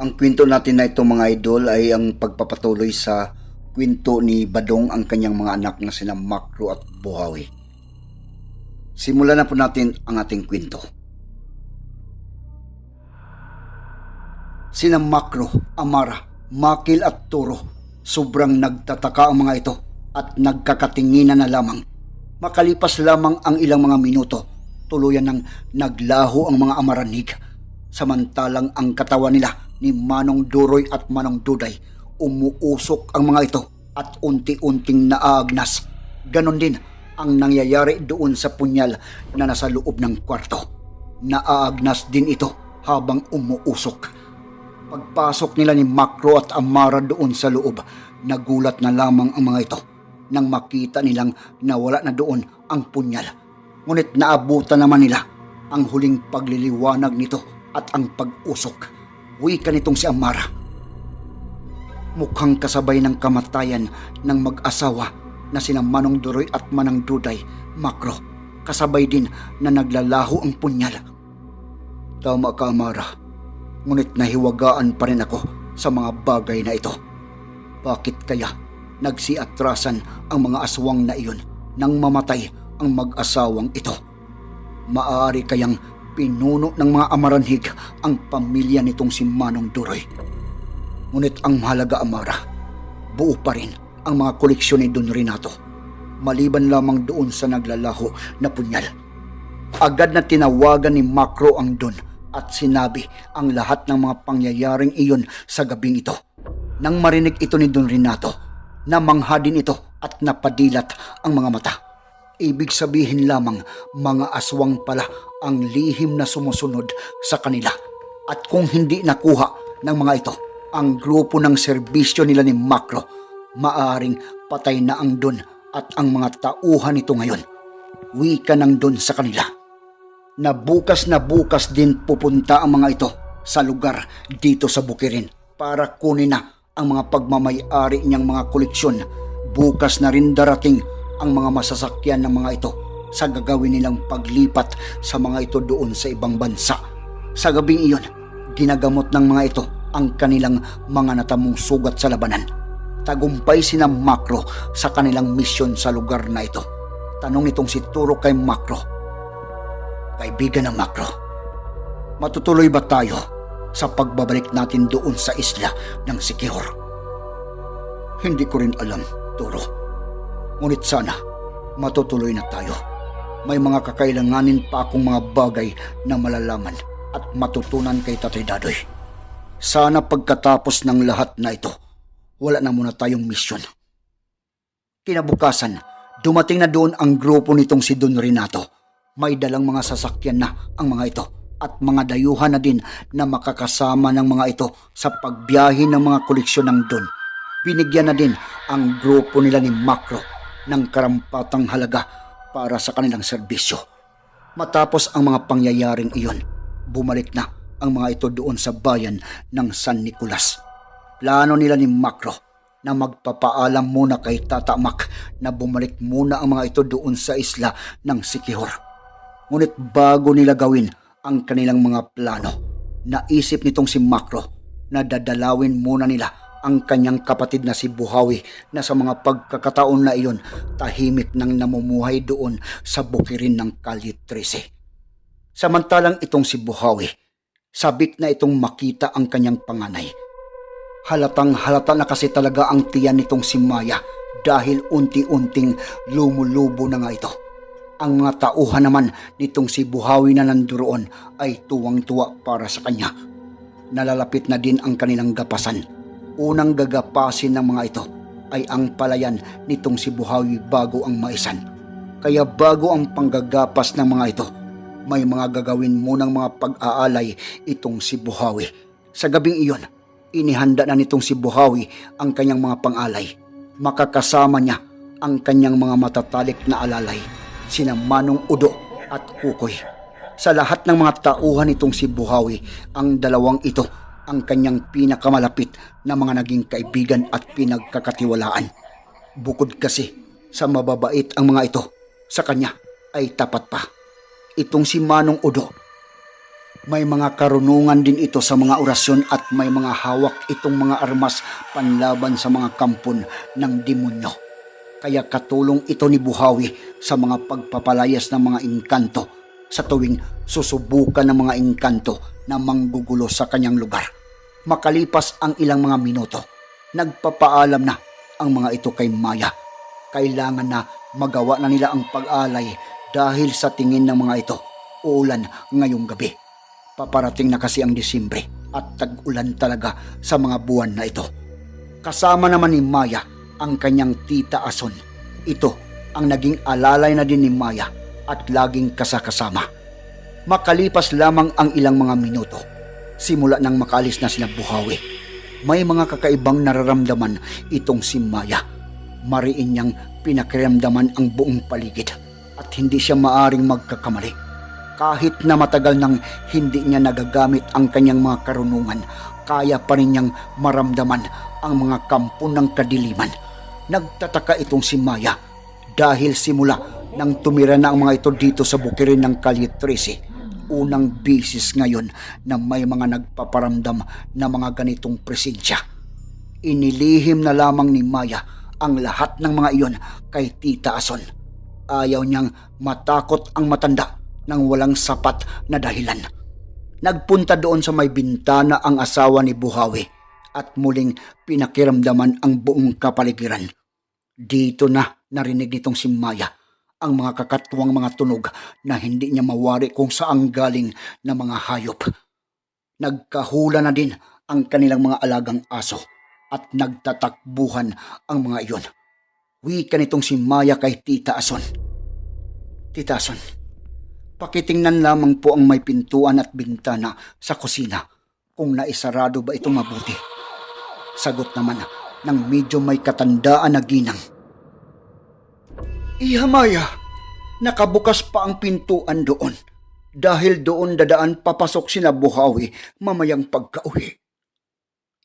Ang kwento natin na ito mga idol ay ang pagpapatuloy sa kwento ni Badong ang kanyang mga anak na sina Makro at Buhawi. Simulan na po natin ang ating kwento. Sina Makro, Amara, Makil at Turo, sobrang nagtataka ang mga ito at nagkakatinginan na lamang. Makalipas lamang ang ilang mga minuto, tuluyan ng naglaho ang mga amaranig. Samantalang ang katawan nila ni Manong Duroy at Manong Duday, umuusok ang mga ito at unti-unting naagnas. Ganon din ang nangyayari doon sa punyal na nasa loob ng kwarto. Naagnas din ito habang umuusok. Pagpasok nila ni Makro at Amara doon sa loob, nagulat na lamang ang mga ito nang makita nilang nawala na doon ang punyal. Ngunit naabutan naman nila ang huling pagliliwanag nito at ang pag-usok. Wika nitong si Amara. Mukhang kasabay ng kamatayan ng mag-asawa na sina Manong Duroy at Manang Duday, Makro. Kasabay din na naglalaho ang punyal. Tama ka, Amara. Ngunit nahiwagaan pa rin ako sa mga bagay na ito. Bakit kaya nagsiatrasan ang mga aswang na iyon nang mamatay ang mag-asawang ito? Maaari kayang pinuno ng mga amaranhig ang pamilya nitong si Manong Duroy. Ngunit ang mahalaga, Amara, buo pa rin ang mga koleksyon ni Don Renato. Maliban lamang doon sa naglalaho na punyal. Agad na tinawagan ni Makro ang Don at sinabi ang lahat ng mga pangyayaring iyon sa gabing ito. Nang marinig ito ni Don Renato, namangha din ito at napadilat ang mga mata. Ibig sabihin lamang mga aswang pala ang lihim na sumusunod sa kanila. At kung hindi nakuha ng mga ito ang grupo ng serbisyo nila ni Makro, maaring patay na ang Don at ang mga tauhan nito ngayon. Wika ng Don sa kanila na bukas na bukas din pupunta ang mga ito sa lugar dito sa Bukirin para kunin na ang mga pagmamayari niyang mga koleksyon. Bukas na rin darating ang mga masasakyan ng mga ito sa gagawin nilang paglipat sa mga ito doon sa ibang bansa. Sa gabing iyon, ginagamot ng mga ito ang kanilang mga natamong sugat sa labanan. Tagumpay sina Makro sa kanilang misyon sa lugar na ito. Tanong itong si Turo kay Makro. Kaibigan ng Makro, matutuloy ba tayo sa pagbabalik natin doon sa isla ng Sikihor? Hindi ko rin alam, Turo. Ngunit sana, matutuloy na tayo. May mga kakailanganin pa akong mga bagay na malalaman at matutunan kay Tatay Dadoy. Sana pagkatapos ng lahat na ito, wala na muna tayong misyon. Kinabukasan, dumating na doon ang grupo nitong si Don Renato. May dalang mga sasakyan na ang mga ito at mga dayuhan na din na makakasama ng mga ito sa pagbiyahe ng mga koleksyon ng Don. Binigyan na din ang grupo nila ni Makro ng karampatang halaga para sa kanilang serbisyo. Matapos ang mga pangyayaring iyon, bumalik na ang mga ito doon sa bayan ng San Nicolas. Plano nila ni Makro na magpapaalam muna kay Tata Mac na bumalik muna ang mga ito doon sa isla ng Sikihor. Ngunit bago nila gawin ang kanilang mga plano, naisip nitong si Makro na dadalawin muna nila ang kanyang kapatid na si Buhawi na sa mga pagkakataon na iyon tahimik nang namumuhay doon sa bukirin ng Kalye 13. Samantalang itong si Buhawi, sabik na itong makita ang kanyang panganay. Halatang halata na kasi talaga ang tiyan nitong si Maya dahil unti-unting lumulubo na nga ito. Ang mga tauhan naman nitong si Buhawi na nanduroon ay tuwang-tuwa para sa kanya. Nalalapit na din ang kanilang gapasan. Unang gagapasin ng mga ito ay ang palayan nitong si Buhawi bago ang maisan. Kaya bago ang panggagapas ng mga ito, may mga gagawin munang mga pag-aalay itong si Buhawi. Sa gabing iyon, inihanda na nitong si Buhawi ang kanyang mga pangalay. Makakasama niya ang kanyang mga matatalik na alalay, sina Manong Udo at Kukoy. Sa lahat ng mga tauhan nitong si Buhawi, ang dalawang ito ang kanyang pinakamalapit na mga naging kaibigan at pinagkakatiwalaan. Bukod kasi sa mababait ang mga ito, sa kanya ay tapat pa. Itong si Manong Udo, may mga karunungan din ito sa mga orasyon at may mga hawak itong mga armas panlaban sa mga kampon ng demonyo. Kaya katulong ito ni Buhawi sa mga pagpapalayas ng mga engkanto sa tuwing susubukan ng mga engkanto na manggugulo sa kanyang lugar. Makalipas ang ilang mga minuto, nagpapaalam na ang mga ito kay Maya. Kailangan na magawa na nila ang pag-alay dahil sa tingin ng mga ito, uulan ngayong gabi. Paparating na kasi ang Disyembre at tag-ulan talaga sa mga buwan na ito. Kasama naman ni Maya ang kanyang tita Ason. Ito ang naging alalay na din ni Maya at laging kasakasama. Makalipas lamang ang ilang mga minuto, simula nang makalis na sina Buhawi. May mga kakaibang nararamdaman itong si Maya. Mariin niyang pinakiramdaman ang buong paligid at hindi siya maaring magkakamali. Kahit na matagal nang hindi niya nagagamit ang kanyang mga karunungan, kaya pa rin niyang maramdaman ang mga kampo ng kadiliman. Nagtataka itong si Maya dahil simula nang tumira na ang mga ito dito sa bukirin ng 13, unang bisis ngayon na may mga nagpaparamdam na mga ganitong presensya. Inilihim na lamang ni Maya ang lahat ng mga iyon kay Tita Ason. Ayaw niyang matakot ang matanda nang walang sapat na dahilan. Nagpunta doon sa may bintana ang asawa ni Buhawi at muling pinakiramdaman ang buong kapaligiran. Dito na narinig nitong si Maya ang mga kakatwang mga tunog na hindi niya mawari kung saan galing na mga hayop. Nagkahula na din ang kanilang mga alagang aso at nagtatakbuhan ang mga iyon. Wika nitong si Maya kay Tita Ason. Tita Ason, pakitingnan lamang po ang may pintuan at bintana sa kusina kung naisarado ba ito mabuti. Sagot naman ng medyo may katandaan na ginang. Iha Maya, nakabukas pa ang pintuan doon dahil doon dadaan papasok sina Buhawi mamayang pagkauwi.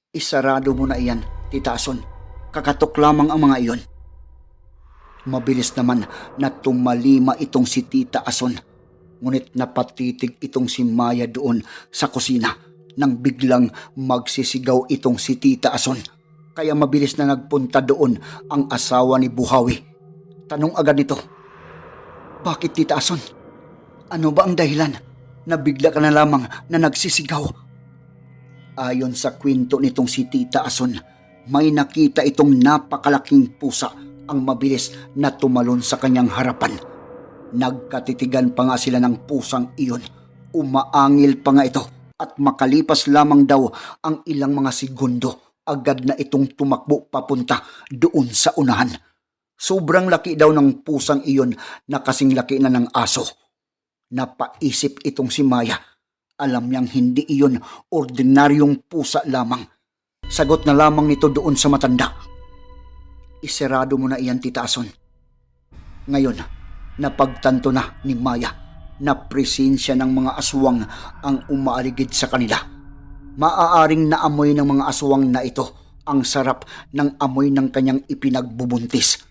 Isarado mo na iyan, Tita Ason. Kakatok lamang ang mga iyon. Mabilis naman na tumalima itong si Tita Ason. Ngunit napatitig itong si Maya doon sa kusina nang biglang magsisigaw itong si Tita Ason. Kaya mabilis na nagpunta doon ang asawa ni Buhawi. Tanong agad nito, Bakit Tita Ason? Ano ba ang dahilan na bigla ka na lamang na nagsisigaw? Ayon sa kwento nitong si Tita Ason, may nakita itong napakalaking pusa ang mabilis na tumalon sa kanyang harapan. Nagkatitigan pa nga sila ng pusang iyon. Umaangil pa nga ito at makalipas lamang daw ang ilang mga segundo agad na itong tumakbo papunta doon sa unahan. Sobrang laki daw ng pusang iyon na kasing laki na ng aso. Napaisip itong si Maya. Alam niyang hindi iyon ordinaryong pusa lamang. Sagot na lamang nito doon sa matanda. Iserado mo na iyan, Tita Ason. Ngayon, napagtanto na ni Maya na presensya ng mga aswang ang umaaligid sa kanila. Maaaring naamoy ng mga aswang na ito ang sarap ng amoy ng kanyang ipinagbubuntis.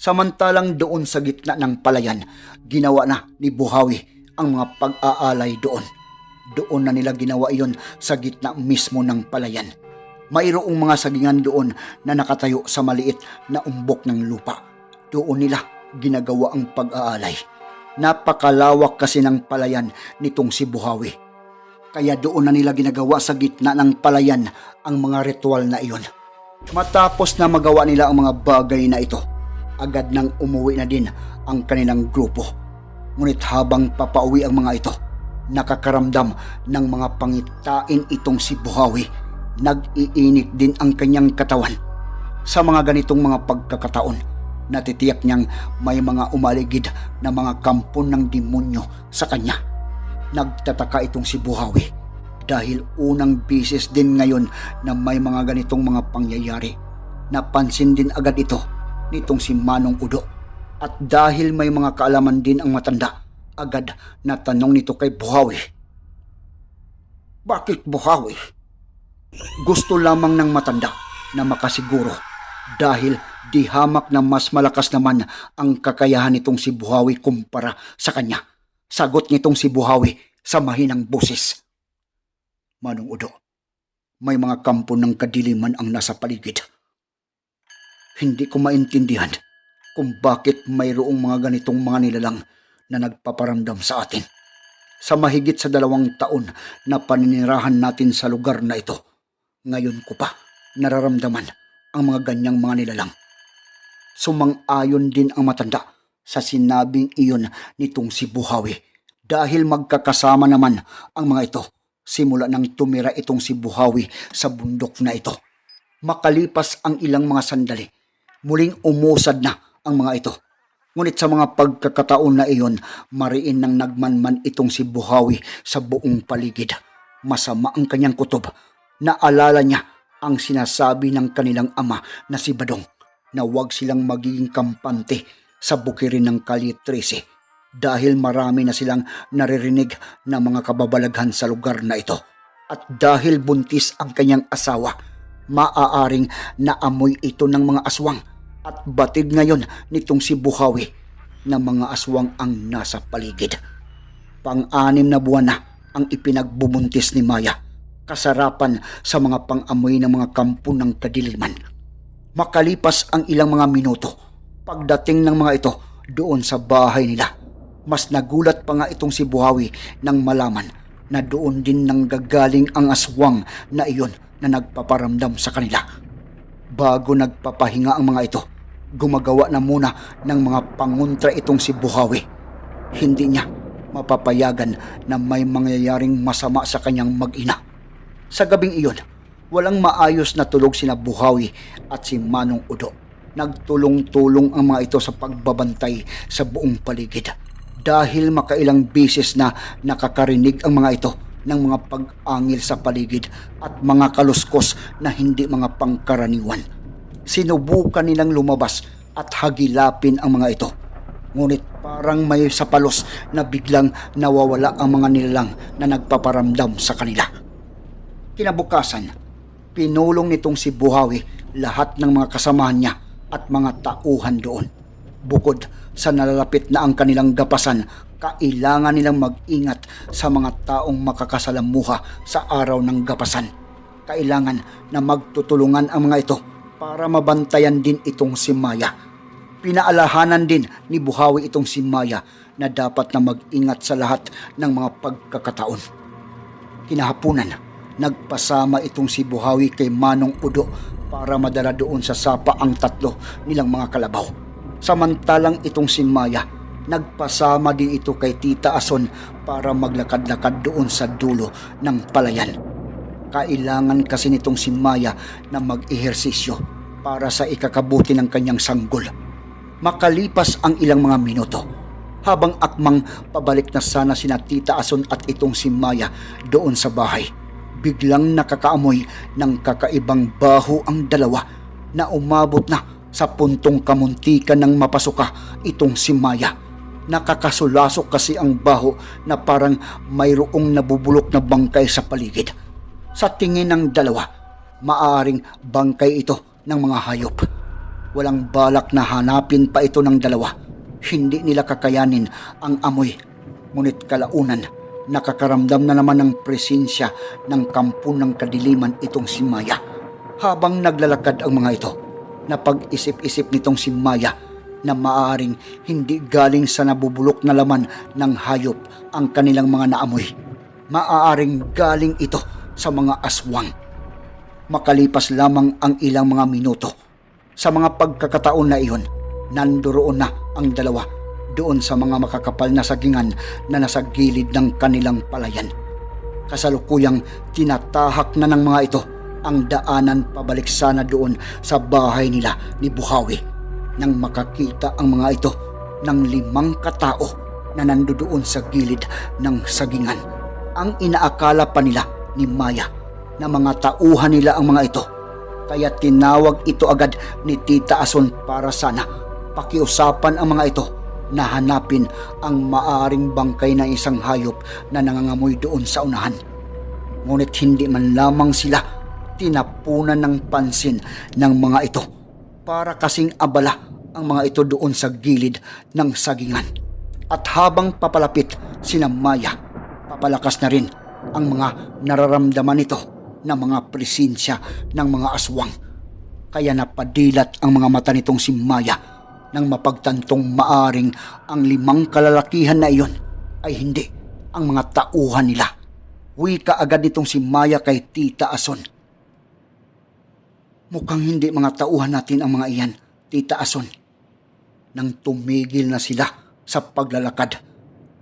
Samantalang doon sa gitna ng palayan, ginawa na ni Buhawi ang mga pag-aalay doon. Doon na nila ginawa iyon sa gitna mismo ng palayan. Mayroong mga sagingan doon na nakatayo sa maliit na umbok ng lupa. Doon nila ginagawa ang pag-aalay. Napakalawak kasi ng palayan nitong si Buhawi. Kaya doon na nila ginagawa sa gitna ng palayan ang mga ritual na iyon. Matapos na magawa nila ang mga bagay na ito, agad nang umuwi na din ang kanilang grupo. Ngunit habang papauwi ang mga ito, nakakaramdam ng mga pangitain itong si Buhawi. Nag-iinit din ang kanyang katawan. Sa mga ganitong mga pagkakataon, natitiyak niyang may mga umaligid na mga kampon ng demonyo sa kanya. Nagtataka itong si Buhawi dahil unang bisis din ngayon na may mga ganitong mga pangyayari. Napansin din agad ito nitong si Manong Udo. At dahil may mga kaalaman din ang matanda, agad na tanong nito kay Buhawi. Bakit Buhawi? Gusto lamang ng matanda na makasiguro dahil di hamak na mas malakas naman ang kakayahan nitong si Buhawi kumpara sa kanya. Sagot nitong si Buhawi sa mahinang boses. Manong Udo, may mga kampo ng kadiliman ang nasa paligid. Hindi ko maintindihan kung bakit mayroong mga ganitong mga nilalang na nagpaparamdam sa atin. Sa mahigit sa dalawang taon na paninirahan natin sa lugar na ito, ngayon ko pa nararamdaman ang mga ganyang mga nilalang. Sumang-ayon din ang matanda sa sinabing iyon nitong si Buhawi dahil magkakasama naman ang mga ito simula nang tumira itong si Buhawi sa bundok na ito. Makalipas ang ilang mga sandali, muling umusad na ang mga ito. Ngunit sa mga pagkakataon na iyon, mariin nang nagmanman itong si Buhawi sa buong paligid. Masama ang kanyang kutob. Naalala niya ang sinasabi ng kanilang ama na si Badong na huwag silang magiging kampante sa bukirin ng Kali 13 dahil marami na silang naririnig na mga kababalaghan sa lugar na ito. At dahil buntis ang kanyang asawa, maaaring naamoy ito ng mga aswang at batid ngayon nitong si Buhawi na mga aswang ang nasa paligid. Pang-anim na buwan na ang ipinagbubuntis ni Maya, kasarapan sa mga pang-amoy ng mga kampo ng kadiliman. Makalipas ang ilang mga minuto, pagdating ng mga ito doon sa bahay nila, mas nagulat pa nga itong si Buhawi nang malaman na doon din nang gagaling ang aswang na iyon na nagpaparamdam sa kanila. Bago nagpapahinga ang mga ito, gumagawa na muna ng mga panguntra itong si Buhawi. Hindi niya mapapayagan na may mangyayaring masama sa kanyang mag-ina. Sa gabing iyon, walang maayos na tulog sina Buhawi at si Manong Udo. Nagtulong-tulong ang mga ito sa pagbabantay sa buong paligid. Dahil makailang bisis na nakakarinig ang mga ito ng mga pag-angil sa paligid at mga kaluskos na hindi mga pangkaraniwan. Sinubukan nilang lumabas at hagilapin ang mga ito. Ngunit parang may sapalos na biglang nawawala ang mga nilalang na nagpaparamdam sa kanila. Kinabukasan, pinulong nitong si Buhawi lahat ng mga kasamahan niya at mga tauhan doon. Bukod sa nalalapit na ang kanilang gapasan, kailangan nilang mag-ingat sa mga taong makakasalamuha sa araw ng gapasan. Kailangan na magtutulungan ang mga ito para mabantayan din itong si Maya. Pinaalahanan din ni Buhawi itong si Maya na dapat na mag-ingat sa lahat ng mga pagkakataon. Kinahapunan, nagpasama itong si Buhawi kay Manong Udo para madala doon sa sapa ang tatlo nilang mga kalabaw. Samantalang itong si Maya, nagpasama din ito kay Tita Ason para maglakad-lakad doon sa dulo ng palayan. Kailangan kasi nitong si Maya na mag-ehersisyo para sa ikakabuti ng kanyang sanggol. Makalipas ang ilang mga minuto, habang akmang pabalik na sana sina Tita Ason at itong si Maya doon sa bahay, biglang nakakaamoy ng kakaibang baho ang dalawa na umabot na sa puntong kamuntikan ng mapasuka itong si Maya. Nakakasulasok kasi ang baho na parang mayroong nabubulok na bangkay sa paligid. Sa tingin ng dalawa, maaring bangkay ito ng mga hayop. Walang balak na hanapin pa ito ng dalawa. Hindi nila kakayanin ang amoy. Ngunit kalaunan, nakakaramdam na naman ng presensya ng kampo ng kadiliman itong si Maya. Habang naglalakad ang mga ito, na pag-isip-isip nitong si Maya na maaring hindi galing sa nabubulok na laman ng hayop ang kanilang mga naamoy. Maaaring galing ito sa mga aswang. Makalipas lamang ang ilang mga minuto. Sa mga pagkakataon na iyon, nandoon na ang dalawa doon sa mga makakapal na sagingan na nasa gilid ng kanilang palayan. Kasalukuyang tinatahak na ng mga ito ang daanan pabalik sana doon sa bahay nila ni Buhawi nang makakita ang mga ito ng limang katao na nandoon sa gilid ng sagingan. Ang inaakala pa nila ni Maya na mga tauhan nila ang mga ito. Kaya tinawag ito agad ni Tita Ason para sana pakiusapan ang mga ito na hanapin ang maaring bangkay ng isang hayop na nangangamoy doon sa unahan. Ngunit hindi man lamang sila tinapunan ng pansin ng mga ito para kasing abala ang mga ito doon sa gilid ng sagingan. At habang papalapit sina Maya, papalakas na rin ang mga nararamdaman nito na mga presensya ng mga aswang. Kaya napadilat ang mga mata nitong si Maya nang mapagtantong maaring ang limang kalalakihan na iyon ay hindi ang mga tauhan nila. Wika agad nitong si Maya kay Tita Ason. Mukhang hindi mga tauhan natin ang mga iyan, Tita Ason. Nang tumigil na sila sa paglalakad,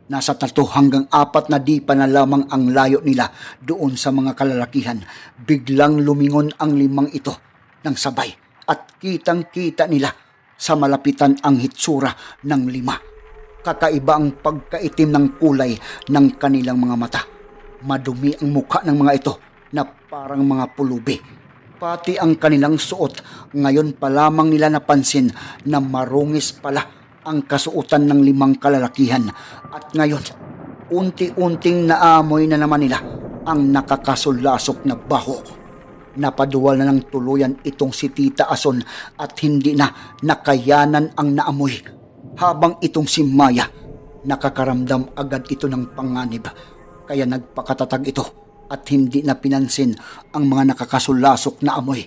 nasa tatlo hanggang apat na di pa na lamang ang layo nila doon sa mga kalalakihan, biglang lumingon ang limang ito ng sabay at kitang-kita nila sa malapitan ang hitsura ng lima. Kakaiba ang pagkaitim ng kulay ng kanilang mga mata. Madumi ang mukha ng mga ito na parang mga pulubi. Pati ang kanilang suot, ngayon pa lamang nila napansin na marungis pala ang kasuotan ng limang kalalakihan. At ngayon, unti-unting naamoy na naman nila ang nakakasulasok na baho. Napaduwal na ng tuluyan itong si Tita Ason at hindi na nakayanan ang naamoy. Habang itong si Maya, nakakaramdam agad ito ng panganib. Kaya nagpakatatag ito at hindi na pinansin ang mga nakakasulasok na amoy.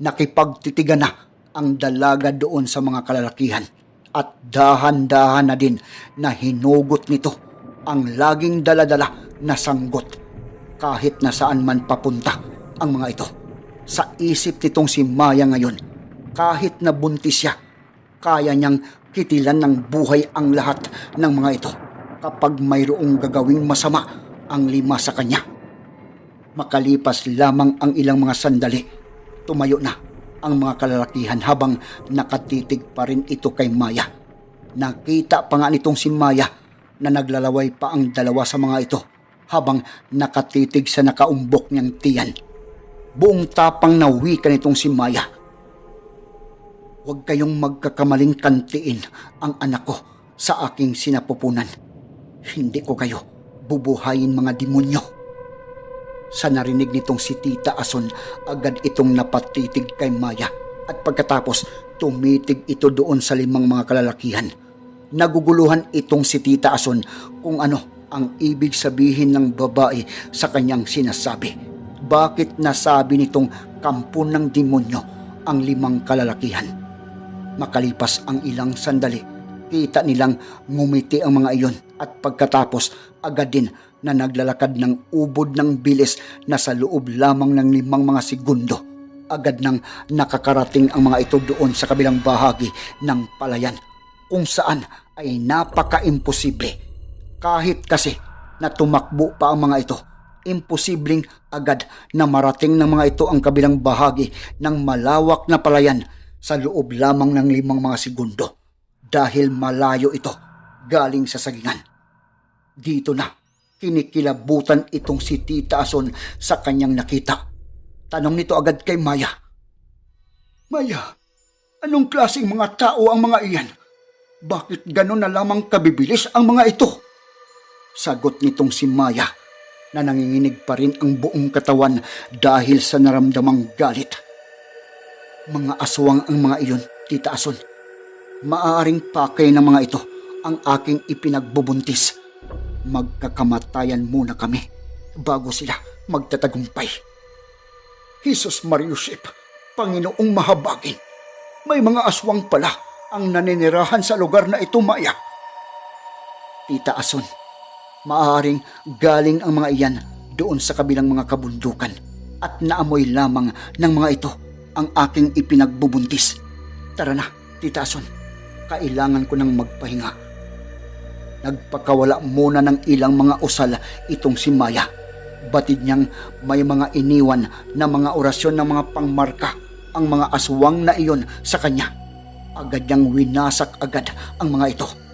Nakipagtitigan na ang dalaga doon sa mga kalalakihan at dahan-dahan na din na hinugot nito ang laging daladala na sanggot kahit na saan man papunta ang mga ito. Sa isip nitong si Maya ngayon, kahit na buntis siya, kaya niyang kitilan ng buhay ang lahat ng mga ito kapag mayroong gagawing masama ang lima sa kanya. Makalipas lamang ang ilang mga sandali, tumayo na ang mga kalalakihan habang nakatitig pa rin ito kay Maya. Nakita pa nga nitong si Maya na naglalaway pa ang dalawa sa mga ito habang nakatitig sa nakaumbok niyang tiyan. Buong tapang na wika nitong si Maya. Huwag kayong magkakamaling kantiin ang anak ko sa aking sinapupunan. Hindi ko kayo bubuhayin mga demonyo. Sa narinig nitong si Tita Ason, agad itong napatitig kay Maya at pagkatapos tumitig ito doon sa limang mga kalalakihan. Naguguluhan itong si Tita Ason kung ano ang ibig sabihin ng babae sa kanyang sinasabi. Bakit nasabi nitong kampon ng demonyo ang limang kalalakihan? Makalipas ang ilang sandali, kita nilang ngumiti ang mga iyon at pagkatapos agad din na naglalakad ng ubod ng bilis na sa loob lamang ng limang mga segundo. Agad nang nakakarating ang mga ito doon sa kabilang bahagi ng palayan kung saan ay napaka-imposible. Kahit kasi na tumakbo pa ang mga ito, imposibleng agad na marating ng mga ito ang kabilang bahagi ng malawak na palayan sa loob lamang ng limang mga segundo dahil malayo ito galing sa sagingan. Dito na kinikilabutan itong si Tita Ason sa kanyang nakita. Tanong nito agad kay Maya. Maya, anong klaseng mga tao ang mga iyan? Bakit gano'n na lamang kabibilis ang mga ito? Sagot nitong si Maya na nanginginig pa rin ang buong katawan dahil sa naramdamang galit. Mga aswang ang mga iyon, Tita Ason. Maaaring pakay ng mga ito ang aking ipinagbubuntis. Magkakamatayan muna kami bago sila magtatagumpay. Jesus Mariusip, Panginoong mahabagin, may mga aswang pala ang naninirahan sa lugar na ito, Maya. Tita Ason, maaaring galing ang mga iyan doon sa kabilang mga kabundukan at naamoy lamang ng mga ito ang aking ipinagbubuntis. Tara na, Tita Ason, kailangan ko nang magpahinga. Nagpakawala muna ng ilang mga usal itong si Maya. Batid niyang may mga iniwan na mga orasyon ng mga pangmarka ang mga aswang na iyon sa kanya. Agad niyang winasak agad ang mga ito